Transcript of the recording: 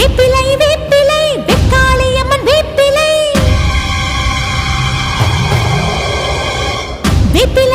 வேப்பிலை வேப்பிலை வெக்காளியம்மன் வேப்பிலை. வேப்பிலை